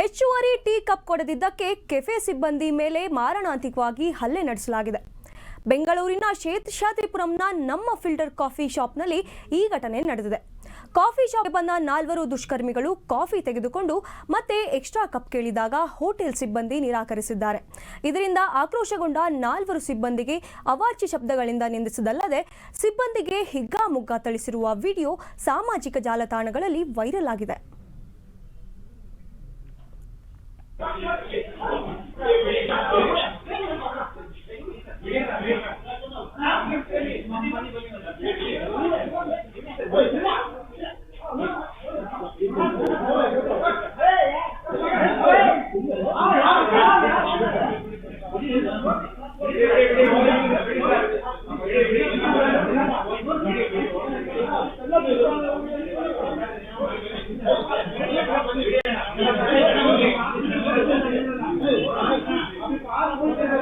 ಹೆಚ್ಚುವರಿ tea cup ಕೊಡದಿದ್ದಕ್ಕೆ cafe ಸಿಬ್ಬಂದಿ ಮೇಲೆ ಮಾರಣಾಂತಿಕವಾಗಿ ಹಲ್ಲೆ ನಡೆಸಲಾಗಿದೆ. ಬೆಂಗಳೂರಿನ ಶೇಷಾದ್ರಿಪುರಂನ ನಮ್ಮ ಫಿಲ್ಟರ್ ಕಾಫಿ ಶಾಪ್ನಲ್ಲಿ ಈ ಘಟನೆ ನಡೆದಿದೆ. ಕಾಫಿ ಶಾಪ್ ಬಂದ ನಾಲ್ವರು ದುಷ್ಕರ್ಮಿಗಳು ಕಾಫಿ ತೆಗೆದುಕೊಂಡು ಮತ್ತೆ ಎಕ್ಸ್ಟ್ರಾ ಕಪ್ ಕೇಳಿದಾಗ ಹೋಟೆಲ್ ಸಿಬ್ಬಂದಿ ನಿರಾಕರಿಸಿದ್ದಾರೆ. ಇದರಿಂದ ಆಕ್ರೋಶಗೊಂಡ ನಾಲ್ವರು ಸಿಬ್ಬಂದಿಗೆ ಅವಾಚ್ಯ ಶಬ್ದಗಳಿಂದ ನಿಂದಿಸಿದಲ್ಲದೆ ಸಿಬ್ಬಂದಿಗೆ ಹಿಗ್ಗಾಮುಗ್ಗಾ ಥಳಿಸಿರುವ ವಿಡಿಯೋ ಸಾಮಾಜಿಕ ಜಾಲತಾಣಗಳಲ್ಲಿ ವೈರಲ್ ಆಗಿದೆ. I'm going to